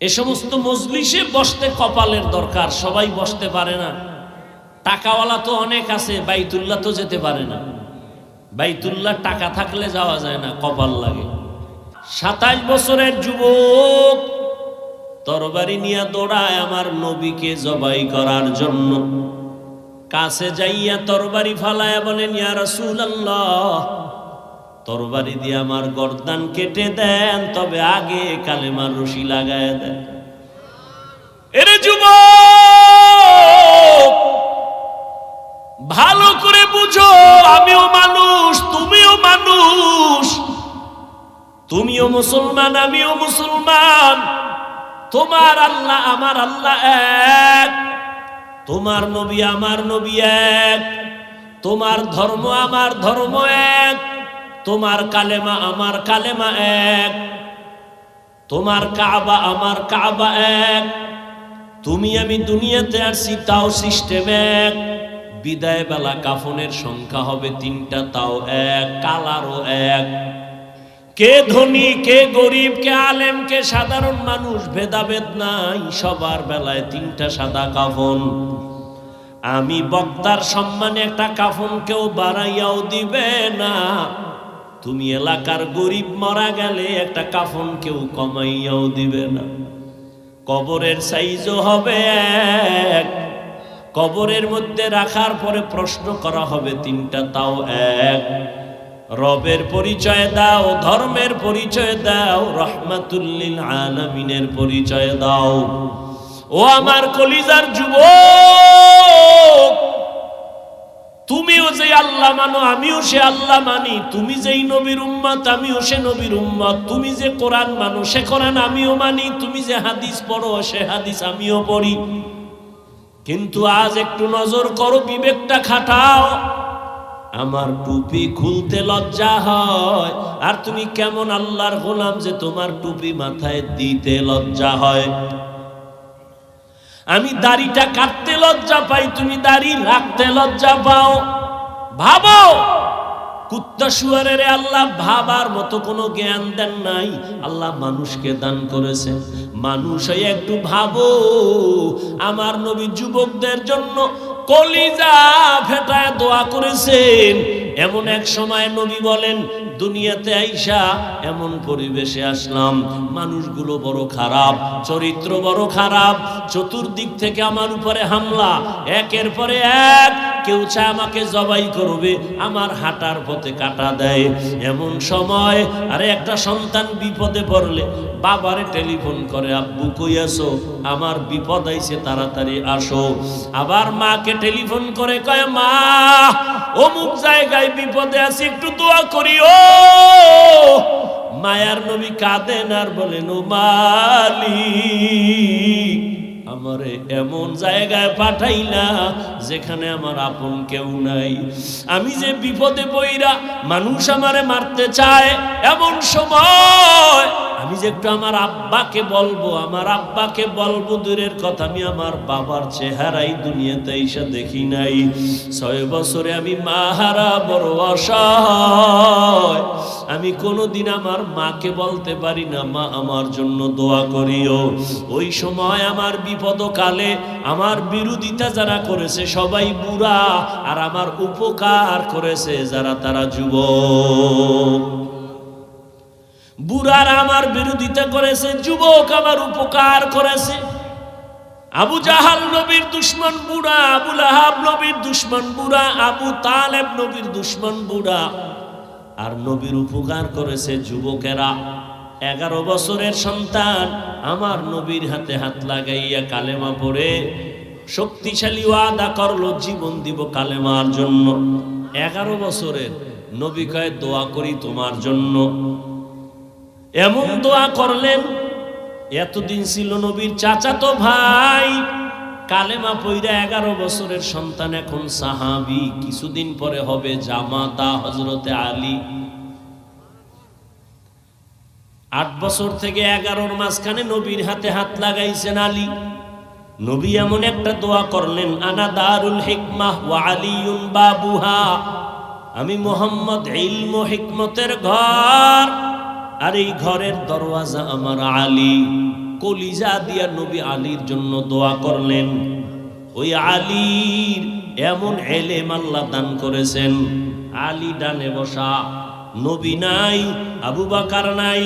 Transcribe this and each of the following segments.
এ সমস্ত মজলিসে বসতে কপালের দরকার, সবাই বসতে পারে না। টাকাওয়ালা তো অনেক আছে, বাইতুল্লাহ তো যেতে পারে না। বাইতুল্লাহ টাকা থাকলে যাওয়া যায় না, কপাল লাগে। সাতাশ বছরের যুবক, তরবারি নিয়ে দৌড়ায় আমার নবীকে জবাই করার জন্য। কাছে যাইয়া তরবারি ফালায় বলেন, ইয়া রাসূলুল্লাহ তরবারি দিয়ে আমার গর্দান কেটে দেন, তবে আগে কালেমার রশি লাগায় দেন। এরে যুব ভালো করে বুঝো, আমিও মানুষ, তুমিও মানুষ। তুমিও মুসলমান, আমিও মুসলমান। তোমার আল্লাহ, আমার আল্লাহ এক। তোমার নবী, আমার নবী এক। তোমার ধর্ম, আমার ধর্ম এক। তোমার কালেমা আমার কালেমা এক। তোমার কাবা আমার কাবা এক। তুমি আমি দুনিয়াতে আসছি তাও সিস্টেম এক। বিদায় বেলা কাফনের সংখ্যা হবে তিনটা, তাও এক, কালারও এক। কে ধনী, কে গরিব, কে আলেম, কে সাধারণ মানুষ, ভেদাভেদ নাই, সবার বেলায় তিনটা সাদা কাফন। আমি বক্তার সম্মানে একটা কাফন কেউ বাড়াইয়াও দিবে না। তুমি এলাকার গরিব মারা গেলে একটা কাফন কেউ কমাইয়াও দিবে না। কবরের সাইজও হবে এক। কবরের মধ্যে রাখার পরে প্রশ্ন করা হবে তিনটা, তাও এক। রবের পরিচয় দাও, ধর্মের পরিচয় দাও, রহমাতুল্লিল আলামিনের পরিচয় দাও। ও আমার কলিজার যুবক! যে আল্লাহ মানো, আমিও সে আল্লাহ মানি। তুমি যেই নবীর উম্মত, আমিও সে নবীর উম্মত। তুমি যে কোরআন মানো, সে কোরআন আমিও মানি। তুমি যে হাদিস পড়ো, সে হাদিস আমিও পড়ি। কিন্তু আজ একটু নজর করো, বিবেকটা খাটাও। আমার টুপি খুলতে লজ্জা হয়। আর তুমি কেমন আল্লাহর গোলাম যে তোমার টুপি মাথায় দিতে লজ্জা হয়। আমি দাড়িটা কাটতে লজ্জা পাই, তুমি দাড়ি রাখতে লজ্জা পাও। ভাবো। কুত্তা শুয়ারের আল্লাহ ভাবার মতো কোনো জ্ঞান দেন নাই। আল্লাহ মানুষকে দান করেছে। মানুষ একটু ভাবো, আমার নবী যুবকদের জন্য কলিজা ফেটায় দোয়া করেছেন। এমন এক সময় নবী বলেন, দুনিয়াতে আইসা এমন পরিবেশে আসলাম। মানুষগুলো বড় খারাপ, চরিত্র বড় খারাপ। চতুর্দিক থেকে আমার উপরে হামলা। একের পরে এক কেউ চা আমাকে জবাই করবে, আমার হাঁটার পথে কাটা দেয়। এমন সময়, আরে একটা সন্তান বিপদে পড়লে বাবারে টেলিফোন করে, আব্বু, কই আসো আমার বিপদ আইছে, তাড়াতাড়ি আসো। আবার মাকে টেলিফোন করে, কয় মা, অমুক জায়গায় বিপদে আছি, একটু দোয়া করি ও মায়ার নবী কাঁদেন আর বলেন, ও মালিক আমারে এমন জায়গায় পাঠাই না যেখানে আমার আপন কেউ নাই। আমি যে বিপদে বইরা মানুষ আমারে মারতে চায়, এমন সময় আমি যে একটু আমার আব্বাকে বলব, আমার আব্বাকে বলব, দূরের কথা, আমি আমার বাবার চেহারাই দুনিয়াতে এসে দেখি নাই। ছয় বছরে আমি মাহারা বড় অসহায় আমি কোনোদিন আমার মাকে বলতে পারি না, মা, আমার জন্য দোয়া করিও। ওই সময় আমার বিপদকালে আমার বিরোধিতা যারা করেছে, সবাই বুড়া আর আমার উপকার করেছে, যারা তারা যুবক। বুড়ারা আমার বিরোধিতা করেছে, যুবক আমার উপকার করেছে। আবু জাহাল নবীর দুশ্মন বুড়া, আবু লাহাব নবীর দুশ্মন বুড়া, আবু তালেব নবীর দুশ্মন বুড়া। আর নবীর উপকার করেছে যুবকেরা। এগারো বছরের সন্তান, আমার নবীর হাতে হাত লাগাইয়া কালেমা পড়ে, শক্তিশালী ওয়াদা করল, জীবন দিব কালেমার জন্য। এগারো বছরের, নবী কয়, দোয়া করি তোমার জন্য। এমন দোয়া করলেন, এতদিন ছিল নবীর চাচাতো ভাই, কালেমা পইরা এগারো বছরের সন্তান, এখন সাহাবি, কিছুদিন পরে হবে জামাতা হজরতে আলী। আট বছর থেকে এগারোর মাঝখানে নবীর হাতে হাত লাগাইছেন আলী। নবী এমন একটা দোয়া করলেন, আনা দারুল হিকমাহ ওয়া আলিউন বাবুহা। আমি মোহাম্মদ ইলম হিকমতের ঘর। আর এই ঘরের দরওয়াজা আমার আলী। কলিজা দিয়া নবী আলীর জন্য দোয়া করলেন। ওই আলীর এমন এলেম আল্লাহ দান করেছেন। আলী ডানে বসা, নবী নাই, আবু বাকার নাই,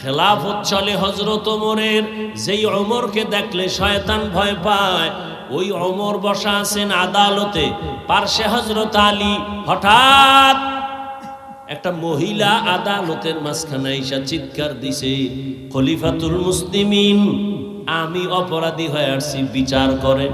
খেলাফত চলে হজরত ওমরের। যেই অমরকে দেখলে শয়তান ভয় পায়, ওই অমর বসা আছেন আদালতে। পার্শ্বে হজরত আলী, হঠাৎ একটা মহিলা আদালতের মাঝখানে এসে চিৎকার দিছে, খলিফাতুল মুসলিমিন, আমি অপরাধী হয়ে আসছি, বিচার করেন।